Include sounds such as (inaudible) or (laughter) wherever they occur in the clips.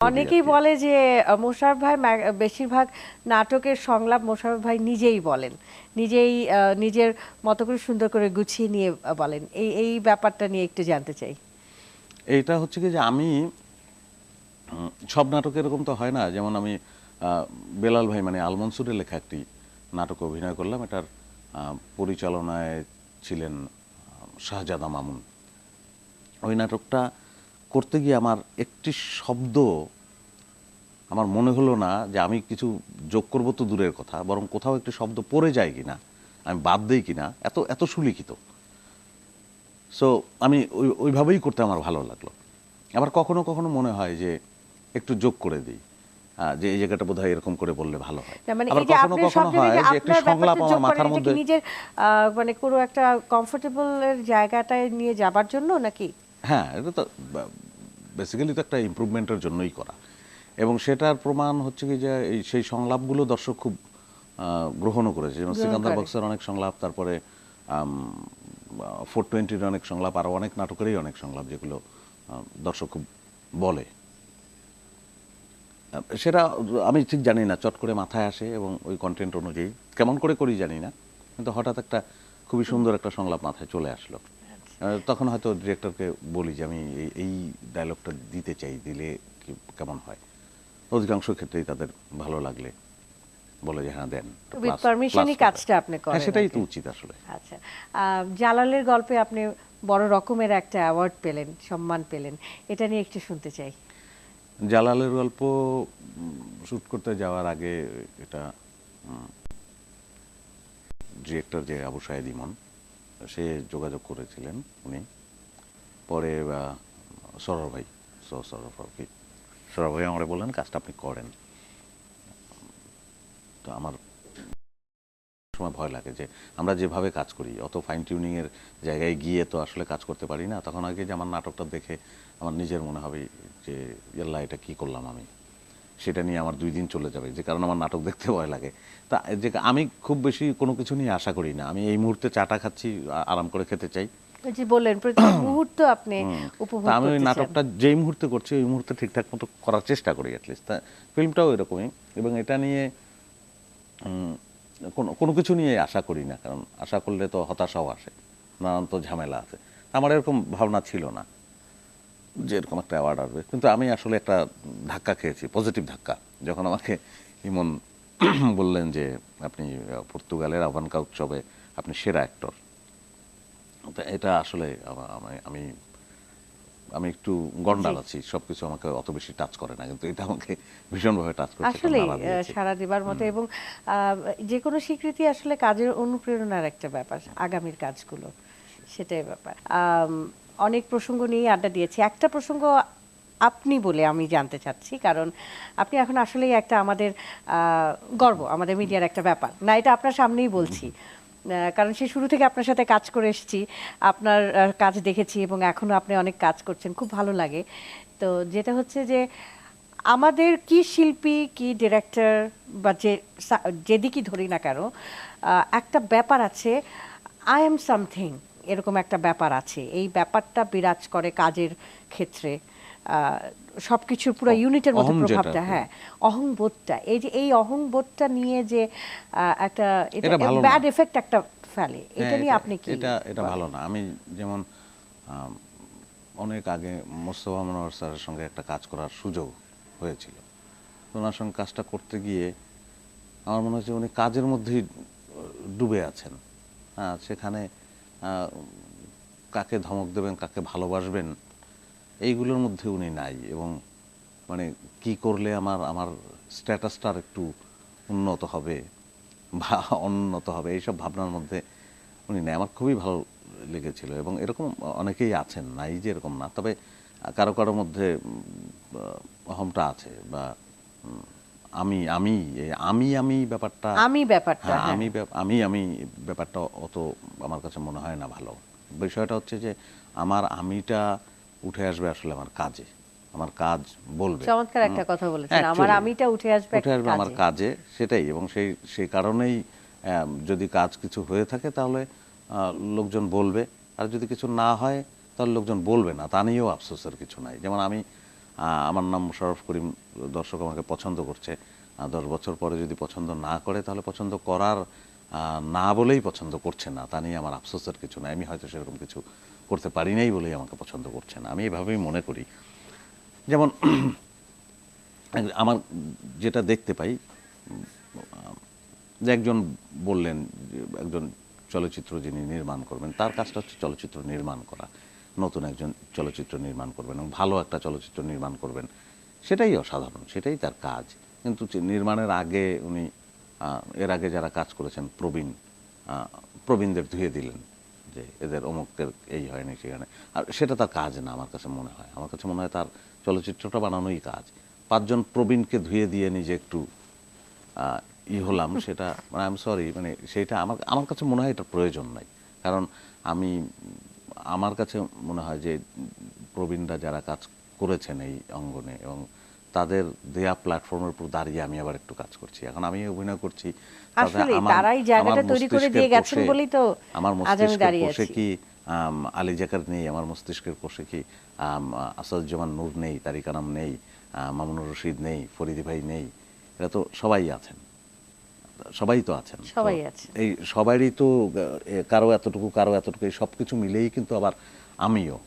অনেকেই বলে যে আহ, মোশাররফ ভাই বেশিরভাগ নাটকের সংলাপ মোশাররফ ভাই নিজেই বলেন। নিজেই নিজের মতো করে সুন্দর করে গুছিয়ে নিয়ে বলেন। এই এই ব্যাপারটা নিয়ে একটু জানতে চাই। এইটা হচ্ছে কি যে আমি সব নাটক এরকম তো হয় না। যেমন আমি বেলাল ভাই মানে আলমনসুরের লেখা একটি নাটকে অভিনয় করলাম। এটার পরিচালনায় ছিলেন শাহজাদা মামুন। ওই নাটকটা করতে গিয়ে আমার একটি শব্দ আমার মনে হলো না যে আমি কিছু যোগ করব তো দূরের কথা বরং কোথাও একটি শব্দ পড়ে যায় কিনা আমি বাদ দেই কিনা এত এত সুলিখিত। সো আমি ওই ওইভাবেই করতে আমার ভালো লাগল। আবার কখনো কখনো মনে হয় যে একটু যোগ করে দিই যে এই জায়গাটা বোধহয় এরকম করে বললে ভালো হয়। মানে আবার কখনো কখনো হয় যে একটি সংলাপ আমার মাথার কি মধ্যে নিজের মানে কোনো একটা কমফোর্টেবলের জায়গাটায় নিয়ে যাবার জন্য নাকি? হ্যাঁ এটা তো বেসিক্যালি তো একটা ইমপ্রুভমেন্টের জন্যই করা। এবং সেটার প্রমাণ হচ্ছে কি যে এই সেই সংলাপগুলো দর্শক খুব গ্রহণও করেছে। যেমন সিকান্দার বক্সের অনেক সংলাপ তারপরে ফোর টোয়েন্টির অনেক সংলাপ আরও অনেক নাটকেরই অনেক সংলাপ যেগুলো দর্শক খুব বলে। সেটা আমি ঠিক জানি না চট করে মাথায় আসে এবং ওই কন্টেন্ট অনুযায়ী কেমন করে করি জানি না। কিন্তু হঠাৎ একটা খুবই সুন্দর একটা সংলাপ মাথায় চলে আসলো। তখন হয়তো ডিরেক্টরকে বলি যে আমি এই- ডায়লগটা দিতে চাই দিলে কেমন হয়? অধিকাংশ ক্ষেত্রেই তাদের ভালো লাগলে বলে যে হ্যাঁ দেন করে। কাজটা আপনি করেন হ্যাঁ সেটাই তো উচিত আসলে। আচ্ছা। জালালের গল্পে আপনি বড় রকমের একটা অ্যাওয়ার্ড পেলেন সম্মান পেলেন। এটা নিয়ে একটু শুনতে চাই। জালালের গল্প শুট করতে যাওয়ার আগে এটা ডিরেক্টর যে আবু সাহেদ ইমন সে যোগাযোগ করেছিলেন উনি। পরে সরর ভাই, সো সরর কি ভাই আমার বললেন, কাজটা আপনি করেন। তো আমার সময় ভয় লাগে যে আমরা যেভাবে কাজ করি, অত ফাইন টিউনিংয়ের জায়গায় গিয়ে তো আসলে কাজ করতে পারি না। তখন আগে যে আমার নাটকটা দেখে আমার নিজের মনে হবে যে ইয়াল্লা এটা কি করলাম আমি? সেটা নিয়ে আমার দুই দিন চলে যাবে যে কারণে আমার নাটক দেখতে ভয় লাগে। তা যে আমি খুব বেশি কোনো কিছু নিয়ে আশা করি না। আমি এই মুহূর্তে চাটা খাচ্ছি আরাম করে খেতে চাই। যে বললেন প্রতি (coughs) মুহূর্ত আপনি উপভোগ আমি ওই নাটকটা যেই মুহূর্তে করছি ওই মুহূর্তে ঠিকঠাক মতো করার চেষ্টা করি অ্যাটলিস্ট তা ফিল্মটাও এরকমই। এবং এটা নিয়ে কোনো কোনো কিছু নিয়ে আশা করি না কারণ আশা করলে তো হতাশাও আসে নানান তো ঝামেলা আছে। আমার এরকম ভাবনা ছিল না। যে এরকম একটা অ্যাওয়ার্ড আসবে। কিন্তু আমি আসলে একটা ধাক্কা খেয়েছি পজিটিভ ধাক্কা। যখন আমাকে ইমন (clears throat) বললেন যে আপনি পর্তুগালের আহ্বানকা উৎসবে আপনি সেরা অ্যাক্টর তা এটা আসলে আমি- আমি একটু গন্ডাল আছি সবকিছু আমাকে অত বেশি টাচ করে না কিন্তু এটা আমাকে ভীষণভাবে টাচ করে আসলে সারা দিবার মতো এবং আহ, যে কোনো স্বীকৃতি আসলে কাজের অনুপ্রেরণার একটা ব্যাপার আগামীর কাজগুলো সেটাই ব্যাপার। অনেক প্রসঙ্গ নিয়ে আড্ডা দিয়েছি। একটা প্রসঙ্গ আপনি বলে আমি জানতে চাচ্ছি, কারণ আপনি এখন আসলেই একটা আমাদের গর্ব, আমাদের মিডিয়ার একটা ব্যাপার। না, এটা আপনার সামনেই বলছি। কারণ সে শুরু থেকে আপনার সাথে কাজ করে এসেছি, আপনার কাজ দেখেছি এবং এখনও আপনি অনেক কাজ করছেন, খুব ভালো লাগে। তো যেটা হচ্ছে যে আমাদের কি শিল্পী, কি ডিরেক্টর বা যে যেদিকই ধরি না কেন একটা ব্যাপার আছে, আই এম সামথিং। এরকম একটা ব্যাপার আছে। এই ব্যাপারটা বিরাজ করে কাজের ক্ষেত্রে। সব কিছুর পুরো ইউনিটের মধ্যে প্রভাবটা হ্যাঁ অহংবোধটা। এই যে এই অহংবোধটা নিয়ে যে একটা এটা ব্যাড এফেক্ট একটা ফেলে। এটা হ্যাঁ, নিয়ে আপনি কি এটা এটা ভালো না। আমি যেমন অনেক আগে মোস্তফা মনোহর স্যারের সঙ্গে একটা কাজ করার সুযোগ হয়েছিল। ওনার সঙ্গে কাজটা করতে গিয়ে আমার মনে হচ্ছে উনি কাজের মধ্যেই ডুবে আছেন। হ্যাঁ সেখানে কাকে ধমক দেবেন, কাকে ভালোবাসবেন, এইগুলোর মধ্যে উনি নাই এবং মানে কি করলে আমার আমার স্ট্যাটাসটার একটু উন্নত হবে বা অনুন্নত হবে, এইসব ভাবনার মধ্যে উনি নেই। আমার খুবই ভালো লেগেছিল এবং এরকম অনেকেই আছেন, নাই যে এরকম না। তবে কারও কারোর মধ্যে অহমটা আছে বা আমি আমি আমি আমি ব্যাপারটা আমি ব্যাপারটা হ্যাঁ হ্যাঁ। আমি আমি আমি ব্যাপারটা অত আমার কাছে মনে হয় না ভালো। বিষয়টা হচ্ছে যে আমার আমিটা উঠে আসবে আসলে আমার কাজে। আমার কাজ বলবে। চমৎকার একটা কথা বলেছেন। আমার আমিটা উঠে আসবে উঠে আসবে আমার কাজে। সেটাই। এবং সেই সেই কারণেই যদি কাজ কিছু হয়ে থাকে তাহলে লোকজন বলবে। আর যদি কিছু না হয় তাহলে লোকজন বলবে না। তা নিয়েও আফসোসের কিছু নাই। যেমন আমি আমার নাম মোশাররফ করিম, দর্শক আমাকে পছন্দ করছে। দশ বছর পরে যদি পছন্দ না করে, তাহলে পছন্দ করার না বলেই পছন্দ করছে না। তা নিয়ে আমার আফসোসের কিছু নাই। আমি হয়তো সেরকম কিছু করতে পারি নাই বলেই আমাকে পছন্দ করছে না। আমি এভাবেই মনে করি। যেমন আমার যেটা দেখতে পাই, যে একজন বললেন একজন চলচ্চিত্র যিনি নির্মাণ করবেন, তার কাজটা হচ্ছে চলচ্চিত্র নির্মাণ করা। নতুন একজন চলচ্চিত্র নির্মাণ করবেন এবং ভালো একটা চলচ্চিত্র নির্মাণ করবেন সেটাই অসাধারণ সেটাই তার কাজ। কিন্তু নির্মাণের আগে উনি এর আগে যারা কাজ করেছেন প্রবীণ প্রবীণদের ধুয়ে দিলেন যে এদের অমুকের এই হয়নি সেখানে আর সেটা তার কাজ না আমার কাছে মনে হয়। আমার কাছে মনে হয় তার চলচ্চিত্রটা বানানোই কাজ। পাঁচজন প্রবীণকে ধুয়ে দিয়ে নিজে একটু ই হলাম (laughs) সেটা মানে আই এম সরি মানে সেটা আমার আমার কাছে মনে হয় এটা প্রয়োজন নাই। কারণ আমি আমার কাছে মনে হয় যে প্রবীণরা যারা কাজ করেছেন এই অঙ্গনে এবং তাদের দেয়া প্ল্যাটফর্মের উপর দাঁড়িয়ে আমি আবার একটু কাজ করছি এখন আমি অভিনয় করছি তারাই জায়গাটা তৈরি করে দিয়ে গেছেন বলেই তো আমার আছি। কি আলী জাকার নেই আমার মস্তিষ্কের কোষে কি আসাদুজ্জামান নূর নেই তারিকানাম নেই আহ, মামুনুর রশিদ নেই ফরিদি ভাই নেই এরা তো সবাই আছেন সবাই তো আছেন। সবাই আছে। এই সবারই তো কারও এতটুকু কারও এতটুকু এই সব কিছু মিলেই কিন্তু আবার আমিও।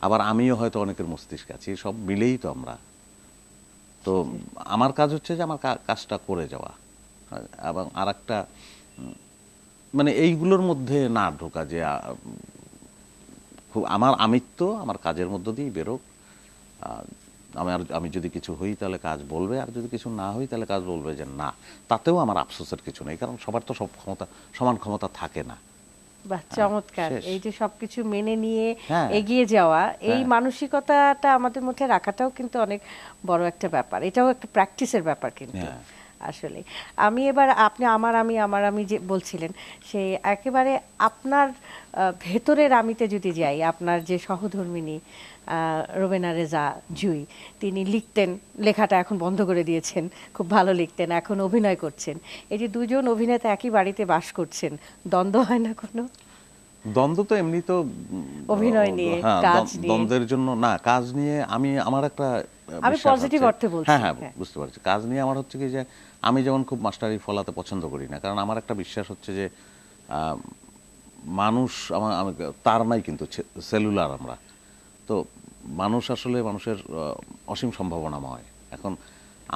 আবার আমিও হয়তো অনেকের মস্তিষ্কে আছি সব মিলেই তো আমরা। তো আমার কাজ হচ্ছে যে আমার কাজটা করে যাওয়া। এবং আর একটা মানে এইগুলোর মধ্যে না ঢোকা যে খুব আমার আমিত্ব আমার কাজের মধ্য দিয়েই বেরোক। আমার আমি যদি কিছু হই তাহলে কাজ বলবে আর যদি কিছু না হই তাহলে কাজ বলবে যে না তাতেও আমার আফসোসের কিছু নেই কারণ সবার তো সব ক্ষমতা সমান ক্ষমতা থাকে না বাহ চমৎকার এই যে সবকিছু মেনে নিয়ে হ্যাঁ। এগিয়ে যাওয়া এই হ্যাঁ। মানসিকতাটা আমাদের মধ্যে রাখাটাও কিন্তু অনেক বড় একটা ব্যাপার এটাও একটা প্র্যাকটিসের ব্যাপার কিন্তু হ্যাঁ। আসলে আমি এবার আপনি আমার আমি আমার আমি যে বলছিলেন সেই একেবারে আপনার ভেতরের আমিতে যদি যাই আপনার যে সহধর্মিনী রোবেনা রেজা জুই তিনি লিখতেন লেখাটা এখন বন্ধ করে দিয়েছেন খুব ভালো লিখতেন এখন অভিনয় করছেন। এই যে দুজন অভিনেতা একই বাড়িতে বাস করছেন দ্বন্দ্ব হয় না কোনো? দ্বন্দ্ব তো এমনি তো অভিনয় নিয়ে, হ্যাঁ, কাজ নিয়ে। দ্বন্দ্বের জন্য না কাজ নিয়ে আমি আমার একটা আমি আছে- অর্থে বলছি, হ্যাঁ হ্যাঁ হ্যাঁ। বুঝতে পারছি। কাজ নিয়ে আমার হচ্ছে কি যে আমি যেমন খুব মাস্টারি ফলাতে পছন্দ করি না কারণ আমার একটা বিশ্বাস হচ্ছে যে মানুষ আমার আমি তার নাই কিন্তু সেলুলার আমরা। তো মানুষ আসলে মানুষের অসীম সম্ভাবনাময়। এখন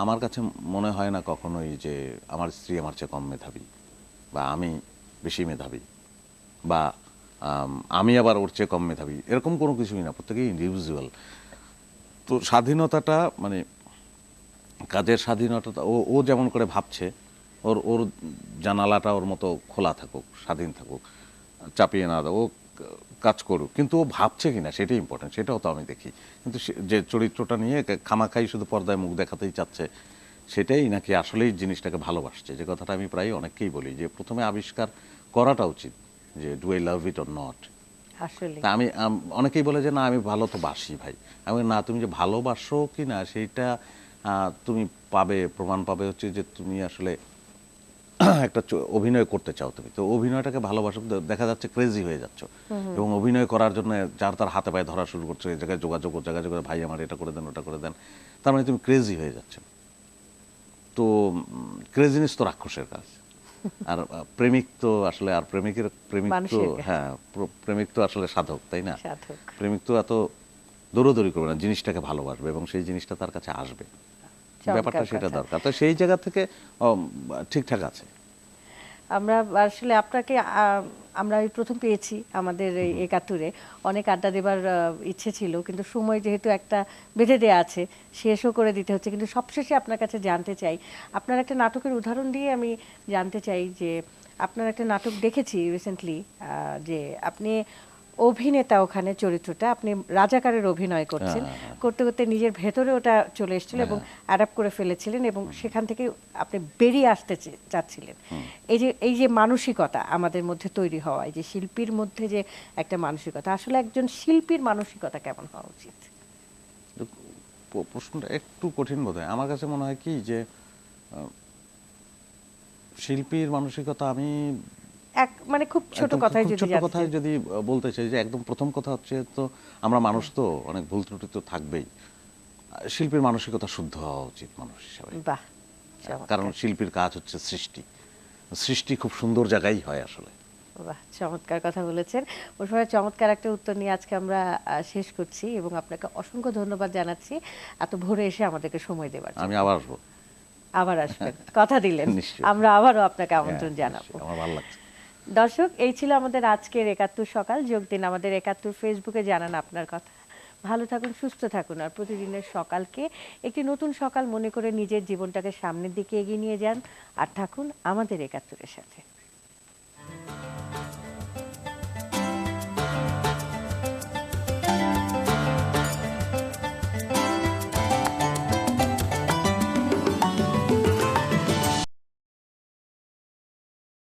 আমার কাছে মনে হয় না কখনোই যে আমার স্ত্রী আমার চেয়ে কম মেধাবী বা আমি বেশি মেধাবী বা, আমি আবার ওর চেয়ে কম মেধাবী। এরকম কোনো কিছুই না, প্রত্যেকেই ইন্ডিভিজুয়াল তো স্বাধীনতাটা মানে কাজের স্বাধীনতা ও ও যেমন করে ভাবছে, ওর ওর জানালাটা ওর মতো খোলা থাকুক, স্বাধীন থাকুক। চাপিয়ে না দাও ও কাজ করুক। কিন্তু ও ভাবছে কিনা সেটাই ইম্পর্টেন্ট সেটাও তো আমি দেখি। কিন্তু যে চরিত্রটা নিয়ে খামাখাই শুধু পর্দায় মুখ দেখাতেই চাচ্ছে সেটাই নাকি আসলেই জিনিসটাকে ভালোবাসছে। যে কথাটা আমি প্রায় অনেককেই বলি যে প্রথমে আবিষ্কার করাটা উচিত যে do I love it or not আসলে তা আমি অনেকেই বলে যে না আমি ভালো তো বাসি ভাই। আমি না তুমি যে ভালোবাসো কি না সেইটা আহ, তুমি পাবে প্রমাণ পাবে হচ্ছে যে তুমি আসলে একটা অভিনয় করতে চাও তুমি। তো অভিনয়টাকে ভালোবাসো দেখা যাচ্ছে ক্রেজি হয়ে যাচ্ছ। এবং অভিনয় করার জন্য যার তার হাতে পায়ে ধরা শুরু করছ এই জায়গায় যোগাযোগ জায়গায় যোগাযোগ ভাই আমার এটা করে দেন ওটা করে দেন। তার মানে তুমি ক্রেজি হয়ে যাচ্ছ। তো ক্রেজিনেস তো রাক্ষসের কাজ। (laughs) আর প্রেমিক তো আসলে আর প্রেমিকের প্রেমিক তো হ্যাঁ প্রেমিক তো আসলে সাধক তাই না? প্রেমিক তো এত দৌড়দৌড়ি করবে না জিনিসটাকে ভালোবাসবে এবং সেই জিনিসটা তার কাছে আসবে। ব্যাপারটা সেটা দরকার। তো সেই জায়গা থেকে ঠিকঠাক আছে। আমরা আসলে আপনাকে আমরা এই প্রথম পেয়েছি আমাদের এই একাত্তরে। অনেক আড্ডা দেবার ইচ্ছে ছিল কিন্তু সময় যেহেতু একটা বেঁধে দেওয়া আছে শেষও করে দিতে হচ্ছে। কিন্তু সবশেষে আপনার কাছে জানতে চাই আপনার একটা নাটকের উদাহরণ দিয়ে আমি জানতে চাই যে আপনার একটা নাটক দেখেছি রিসেন্টলি যে আপনি অভিনেতা ওখানে চরিত্রটা আপনি রাজাকারের অভিনয় করছেন। হ্যাঁ, হ্যাঁ। করতে করতে নিজের ভেতরে ওটা চলে এসেছিল এবং অ্যাডাপ্ট করে ফেলেছিলেন এবং সেখান থেকে আপনি বেরিয়ে আসতে চাচ্ছিলেন। এই যে এই যে মানসিকতা আমাদের মধ্যে তৈরি হওয়া এই যে শিল্পীর মধ্যে যে একটা মানসিকতা আসলে একজন শিল্পীর মানসিকতা কেমন হওয়া উচিত? প্রশ্নটা একটু কঠিন বোধ হয় আমার কাছে মনে হয় কি যে শিল্পীর মানসিকতা আমি এক মানে খুব ছোট কথায় যদি ছোট কথায় যদি বলতে চাই যে একদম প্রথম কথা হচ্ছে তো আমরা মানুষ তো অনেক ভুল ত্রুটি তো থাকবেই। শিল্পীর মানসিকতা শুদ্ধ হওয়া উচিত মানুষ হিসাবে। কারণ শিল্পীর কাজ হচ্ছে সৃষ্টি। সৃষ্টি খুব সুন্দর জায়গায় হয় আসলে। বাহ চমৎকার কথা বলেছেন। ওসময় চমৎকার একটা উত্তর নিয়ে আজকে আমরা শেষ করছি এবং আপনাকে অসংখ্য ধন্যবাদ জানাচ্ছি এত ভোরে এসে আমাদেরকে সময় দেবার আমি আবার আসব। আবার আসবেন। (laughs) কথা দিলেন। আমরা আবারও আপনাকে আমন্ত্রণ হ্যাঁ, জানাব। আমার ভালো লাগছে। দর্শক, এই ছিল আমাদের আজকের একাত্তর সকাল। যোগ দিন আমাদের একাত্তর ফেসবুকে জানান আপনার কথা। ভালো থাকুন, সুস্থ থাকুন আর প্রতিদিনের সকালকে একটি নতুন সকাল মনে করে নিজের জীবনটাকে সামনের দিকে এগিয়ে নিয়ে যান। আর থাকুন আমাদের একাত্তরের সাথে।